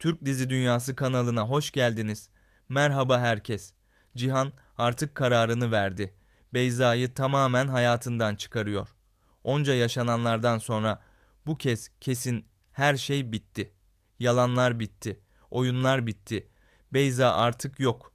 Türk Dizi Dünyası kanalına hoş geldiniz. Merhaba herkes. Cihan artık kararını verdi. Beyza'yı tamamen hayatından çıkarıyor. Onca yaşananlardan sonra bu kez kesin her şey bitti. Yalanlar bitti. Oyunlar bitti. Beyza artık yok.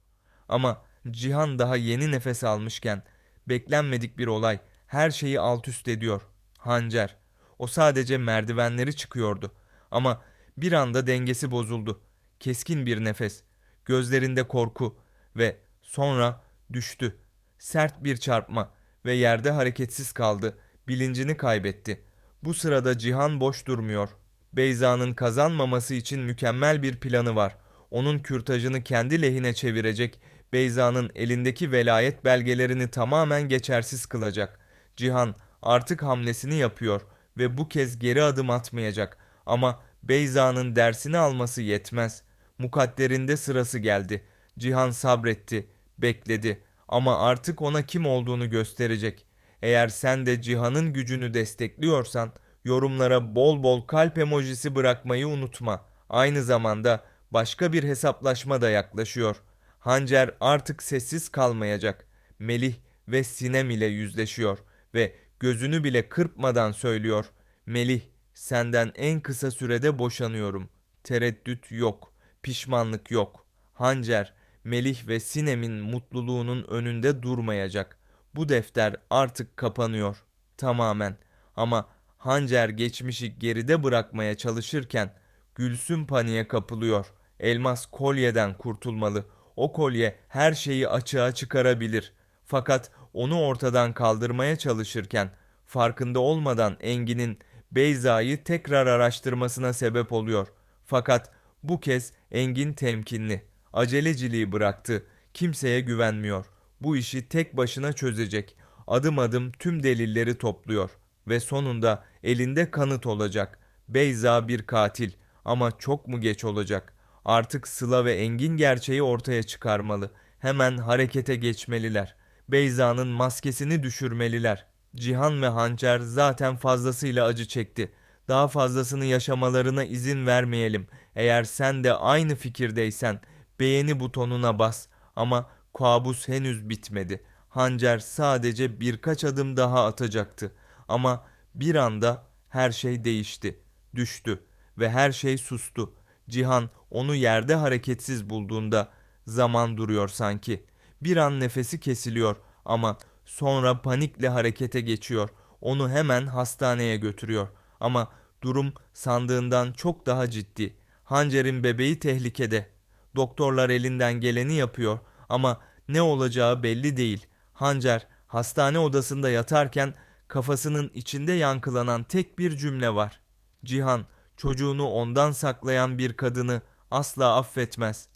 Ama Cihan daha yeni nefes almışken beklenmedik bir olay her şeyi alt üst ediyor. Hancer. O sadece merdivenleri çıkıyordu. Ama bir anda dengesi bozuldu. Keskin bir nefes, gözlerinde korku ve sonra düştü. Sert bir çarpma ve yerde hareketsiz kaldı. Bilincini kaybetti. Bu sırada Cihan boş durmuyor. Beyza'nın kazanmaması için mükemmel bir planı var. Onun kürtajını kendi lehine çevirecek, Beyza'nın elindeki velayet belgelerini tamamen geçersiz kılacak. Cihan artık hamlesini yapıyor ve bu kez geri adım atmayacak. Ama Beyza'nın dersini alması yetmez. Mukadderinde sırası geldi. Cihan sabretti, bekledi ama artık ona kim olduğunu gösterecek. Eğer sen de Cihan'ın gücünü destekliyorsan yorumlara bol bol kalp emojisi bırakmayı unutma. Aynı zamanda başka bir hesaplaşma da yaklaşıyor. Hancer artık sessiz kalmayacak. Melih ve Sinem ile yüzleşiyor ve gözünü bile kırpmadan söylüyor. Melih, senden en kısa sürede boşanıyorum. Tereddüt yok, pişmanlık yok. Hancer, Melih ve Sinem'in mutluluğunun önünde durmayacak. Bu defter artık kapanıyor. Tamamen. Ama Hancer geçmişi geride bırakmaya çalışırken Gülsüm paniğe kapılıyor. Elmas kolyeden kurtulmalı. O kolye her şeyi açığa çıkarabilir. Fakat onu ortadan kaldırmaya çalışırken farkında olmadan Engin'in Beyza'yı tekrar araştırmasına sebep oluyor. Fakat bu kez Engin temkinli. Aceleciliği bıraktı. Kimseye güvenmiyor. Bu işi tek başına çözecek. Adım adım tüm delilleri topluyor ve sonunda elinde kanıt olacak. Beyza bir katil ama çok mu geç olacak? Artık Sıla ve Engin gerçeği ortaya çıkarmalı. Hemen harekete geçmeliler. Beyza'nın maskesini düşürmeliler. Cihan ve Hançer zaten fazlasıyla acı çekti. Daha fazlasını yaşamalarına izin vermeyelim. Eğer sen de aynı fikirdeysen beğeni butonuna bas. Ama kabus henüz bitmedi. Hancer sadece birkaç adım daha atacaktı. Ama bir anda her şey değişti. Düştü ve her şey sustu. Cihan onu yerde hareketsiz bulduğunda zaman duruyor sanki. Bir an nefesi kesiliyor ama sonra panikle harekete geçiyor. Onu hemen hastaneye götürüyor. Ama durum sandığından çok daha ciddi. Hancer'in bebeği tehlikede. Doktorlar elinden geleni yapıyor ama ne olacağı belli değil. Hancer hastane odasında yatarken kafasının içinde yankılanan tek bir cümle var. Cihan çocuğunu ondan saklayan bir kadını asla affetmez.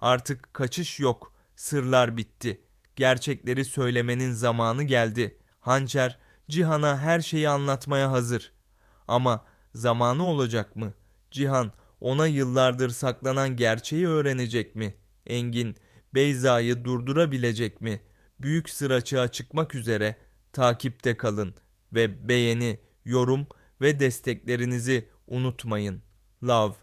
Artık kaçış yok. Sırlar bitti. Gerçekleri söylemenin zamanı geldi. Hançer Cihan'a her şeyi anlatmaya hazır. Ama zamanı olacak mı? Cihan ona yıllardır saklanan gerçeği öğrenecek mi? Engin Beyza'yı durdurabilecek mi? Büyük sır açığa çıkmak üzere takipte kalın ve beğeni, yorum ve desteklerinizi unutmayın. Love